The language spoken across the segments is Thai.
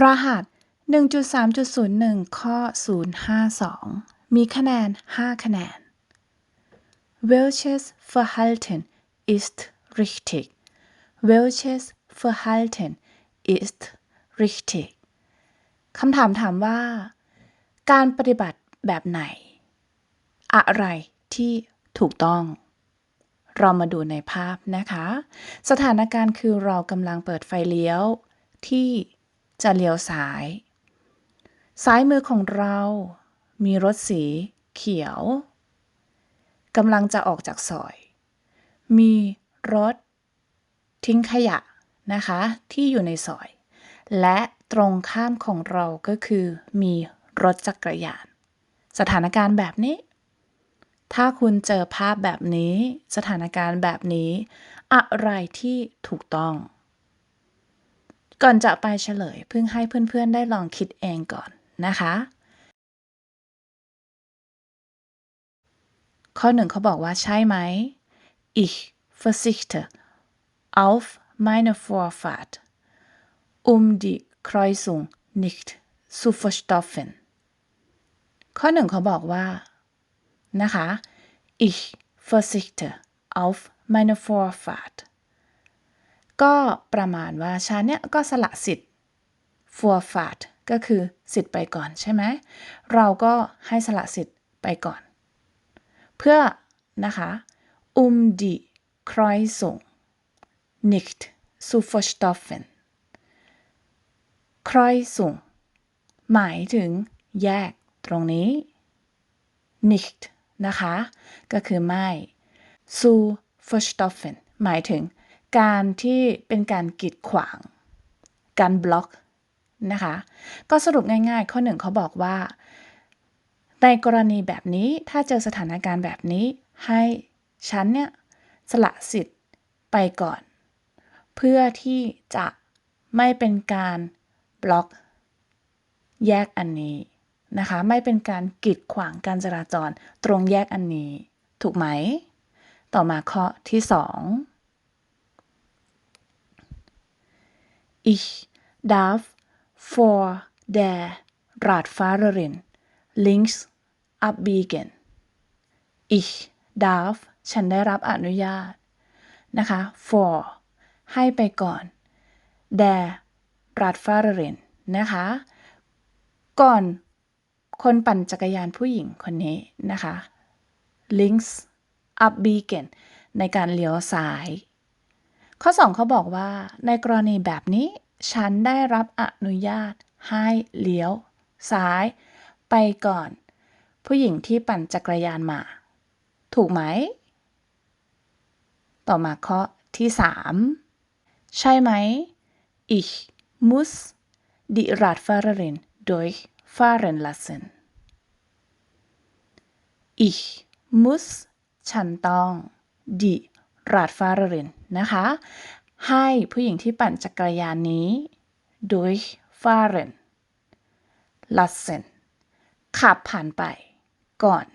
รหัส 1.3.01 ข้อ 052 มีคะแนน 5 คะแนน Welches Verhalten ist richtig? Welches Verhalten ist richtig? คำถามถามว่า การปฏิบัติแบบไหน อะไรที่ถูกต้อง เรามาดูในภาพนะคะ สถานการณ์คือเรากำลังเปิดไฟเลี้ยวที่ จะเลี้ยวซ้าย ซ้ายมือของเรา มีรถสีเขียวกำลังจะออกจากซอย มีรถทิ้งขยะนะคะ ที่อยู่ในซอย และตรงข้ามของเราก็คือมีรถจักรยาน สถานการณ์แบบนี้ ถ้าคุณเจอภาพแบบนี้ สถานการณ์แบบนี้ อะไรที่ถูกต้อง ก่อนจะไปเฉลยเพิ่งให้เพื่อนๆได้ลองคิดเองก่อนนะคะ ข้อหนึ่งเขาบอกว่าใช่ไหม ich verzichte auf meine Vorfahrt um die Kreuzung nicht zu verstopfen ข้อหนึ่งเขาบอกว่า นะคะ ich verzichte auf meine Vorfahrt ก็ประมาณว่าฉันเนี่ยก็สละสิทธิ์ Vorfahrt ก็คือสิทธิ์ไปก่อนใช่ไหม เราก็ให้สละสิทธิ์ไปก่อน เพื่อนะคะ um die Kreuzung nicht zu verstopfen Kreuzung หมายถึงแยกตรงนี้ nicht นะคะ ก็คือไม่ zu verstopfen หมายถึง การที่เป็นการกีดขวาง การบล็อกนะคะ ก็สรุปง่ายๆ ข้อหนึ่งเขาบอกว่า ในกรณีแบบนี้ถ้าเจอสถานการณ์แบบนี้ให้ฉันเนี่ยสละสิทธิ์ไปก่อน เพื่อที่จะไม่เป็นการบล็อก แยกอันนี้นะคะ ไม่เป็นการกีดขวางการจราจรตรงแยกอันนี้ ถูกไหม ต่อมาข้อที่ 2 Ich darf vor der Radfahrerin links abbiegen. Ich darf ฉันได้รับอนุญาต นะคะ for ให้ไปก่อน der Radfahrerin นะคะ ก่อนคนปั่นจักรยานผู้หญิงคนนี้นะคะ links abbiegen ในการเลี้ยวซ้าย ข้อ 2เขาบอกว่า ในกรณีแบบนี้ ฉันได้รับอนุญาตให้เลี้ยว ซ้าย ไปก่อน ผู้หญิงที่ปั่นจักรยานมา ถูกไหม ต่อมาข้อที่ 3 ใช่ไหม ich muss die Radfahrerin durchfahren lassen ich muss ฉันต้อง die Radfahrerin นะคะ ให้ผู้หญิงที่ปั่นจักรยานนี้ durchfahren lassen ขับผ่านไปก่อน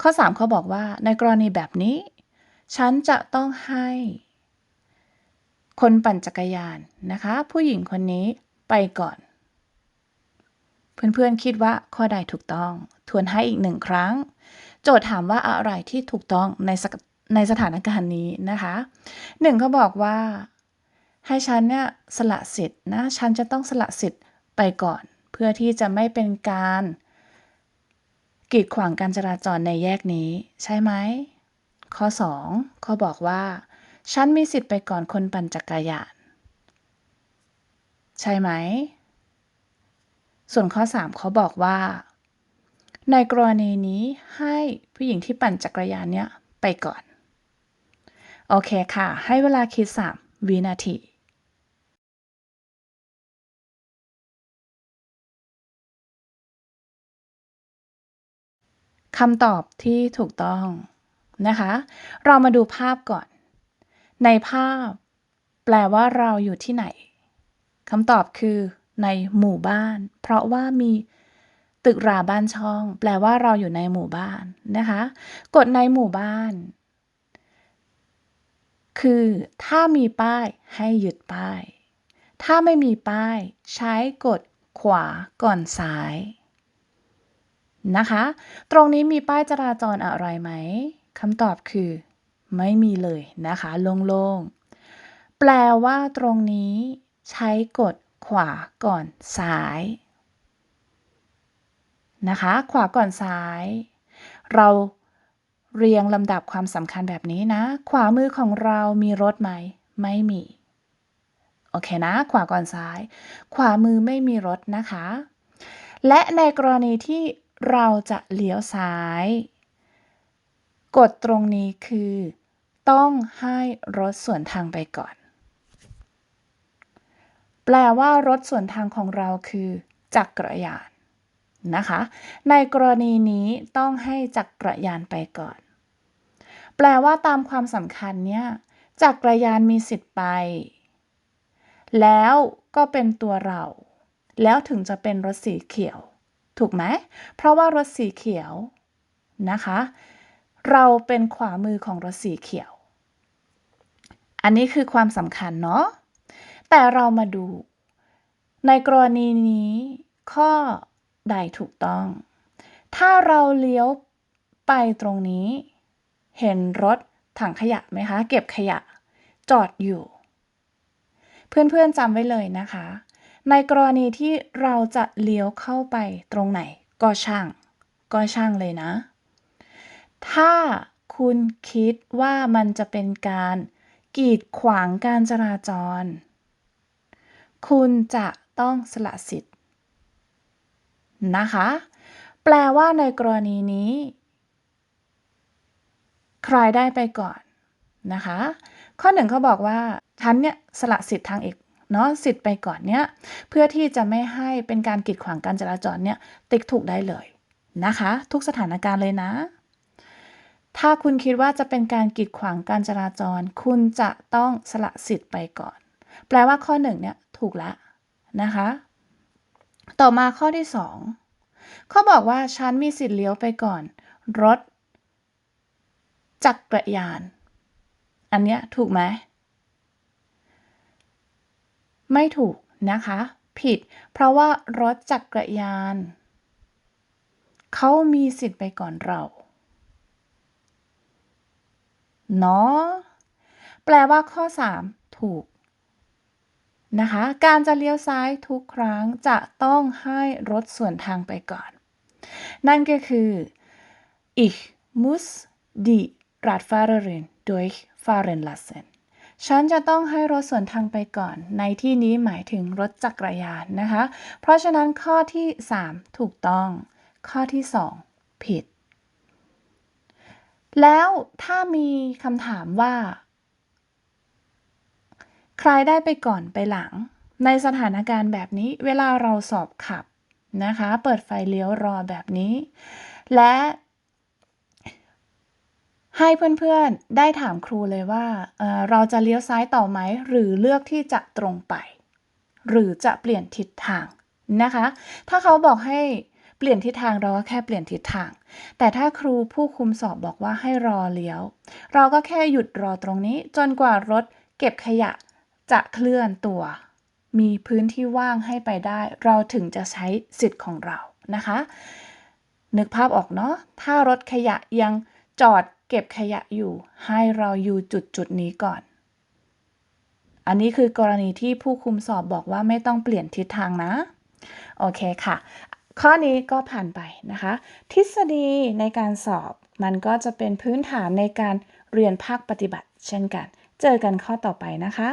ข้อ 3 เขาบอกว่าในกรณีแบบนี้ ฉันจะต้องให้ คนปั่นจักรยานนะคะ ผู้หญิงคนนี้ไปก่อน เพื่อนๆคิดว่าข้อใดถูกต้อง ทวนให้อีกหนึ่งครั้ง โจทย์ถามว่าอะไรที่ถูกต้องใน ในสถานการณ์นี้นะคะหนึ่งเขาบอกว่า ให้ฉันเนี่ยสละสิทธิ์นะฉันจะต้องสละสิทธิ์ไปก่อน เพื่อที่จะไม่เป็นการกีดขวางการจราจรในแยกนี้ ใช่ไหมข้อ2เขาบอกว่า ฉันมีสิทธิ์ไปก่อนคนปั่นจักรยาน ใช่ไหม ส่วนข้อ 3 เขาบอกว่า ในกรณีนี้ให้ผู้หญิงที่ปั่นจักรยานเนี่ยไปก่อน โอเคค่ะ ให้เวลาคิด 3 วินาทีคำตอบที่ถูกต้องนะคะ เรามาดูภาพก่อน ในภาพ แปลว่าเราอยู่ที่ไหนคำตอบคือในหมู่บ้าน เพราะว่ามีตึกราบ้านช่อง แปลว่าเราอยู่ในหมู่บ้านนะคะ กดในหมู่บ้าน คือ ถ้ามีป้ายให้หยุดป้าย ถ้าไม่มีป้าย ใช้กดขวาก่อนซ้ายนะคะ ตรงนี้มีป้ายจราจรอะไรไหมคำตอบคือ ไม่มีเลยนะคะโล่งๆ แปลว่าตรงนี้ใช้กดขวาก่อนซ้ายนะคะ ขวาก่อนซ้าย เรา เรียงลำดับความสำคัญแบบนี้นะ ขวามือของเรามีรถไหม ไม่มี โอเคนะ ขวาก่อนซ้าย ขวามือไม่มีรถนะคะ และในกรณีที่เราจะเลี้ยวซ้าย กฎตรงนี้คือ ต้องให้รถสวนทางไปก่อน แปลว่ารถสวนทางของเราคือจักรยานนะคะ ในกรณีนี้ต้องให้จักรยานไปก่อน แปลว่าตามความสำคัญเนี่ยจักรยานมีสิทธิ์ไป แล้วก็เป็นตัวเรา แล้วถึงจะเป็นรถสีเขียว ถูกไหม เพราะว่ารถสีเขียวนะคะ เราเป็นขวามือของรถสีเขียว อันนี้คือความสำคัญเนาะ แต่เรามาดู ในกรณีนี้ ข้อใดถูกต้อง ถ้าเราเลี้ยวไปตรงนี้ เห็นรถถังขยะไหมคะ เก็บขยะ จอดอยู่ เพื่อนๆจำไว้เลยนะคะ ในกรณีที่เราจะเลี้ยวเข้าไปตรงไหน ก็ช่าง ก็ช่างเลยนะ ถ้าคุณคิดว่ามันจะเป็นการกีดขวางการจราจร คุณจะต้องสละสิทธิ์นะคะ แปลว่าในกรณีนี้ ใครได้ไปก่อนนะคะ ข้อหนึ่งเขาบอกว่าฉันเนี่ยสละสิทธิ์ทางเอกเนาะสิทธิ์ไปก่อนเนี่ยเพื่อที่จะไม่ให้เป็นการกีดขวางการจราจรเนี่ยติ๊กถูกได้เลยนะคะ ทุกสถานการณ์เลยนะ ถ้าคุณคิดว่าจะเป็นการกีดขวางการจราจร คุณจะต้องสละสิทธิ์ไปก่อน แปลว่าข้อหนึ่งเนี่ยถูกแล้วนะคะ ต่อมาข้อที่สองเขาบอกว่าฉันมีสิทธิ์เลี้ยวไปก่อน รถ จักรยาน อันเนี้ยถูกไหม ไม่ถูกนะคะ ผิด เพราะว่ารถจักรยาน เขามีสิทธิ์ไปก่อนเราเนาะแปลว่าข้อ 3 ถูกนะคะ การจะเลี้ยวซ้ายทุกครั้งจะต้องให้รถส่วนทางไปก่อน นั่นก็คือ ich muss die Radfahrerin durchfahren lassen ฉันจะต้องให้รถส่วนทางไปก่อน ในที่นี้หมายถึงรถจักรยานนะคะ เพราะฉะนั้นข้อที่ 3 ถูกต้อง ข้อที่ 2 ผิด แล้วถ้ามีคำถามว่า ใครได้ไปก่อนไปหลัง ในสถานการณ์แบบนี้เวลาเราสอบขับนะคะ เปิดไฟเลี้ยวรอแบบนี้ และ ให้เพื่อนๆ ได้ถามครูเลยว่าเเราจะเลี้ยวซ้ายต่อไหม หรือเลือกที่จะตรงไป หรือจะเปลี่ยนทิศทางนะคะ ถ้าเขาบอกให้เปลี่ยนทิศทางเราก็แค่เปลี่ยนทิศทาง แต่ถ้าครูผู้คุมสอบบอกว่าให้รอเลี้ยว เราก็แค่หยุดรอตรงนี้ จนกว่ารถเก็บขยะจะเคลื่อนตัว มีพื้นที่ว่างให้ไปได้ เราถึงจะใช้สิทธิ์ของเรานะคะ นึกภาพออกเนาะถ้ารถขยะยังจอด ก็บขยะอยู่ ให้เราอยู่จุดจุดนี้ก่อน อันนี้คือกรณีที่ผู้คุมสอบบอกว่าไม่ต้องเปลี่ยนทิศทางนะ โอเคค่ะ ข้อนี้ก็ผ่านไปนะคะ ทฤษฎีในการสอบมันก็จะเป็นพื้นฐานในการเรียนภาคปฏิบัติ เช่นกัน เจอกันข้อต่อไปนะคะ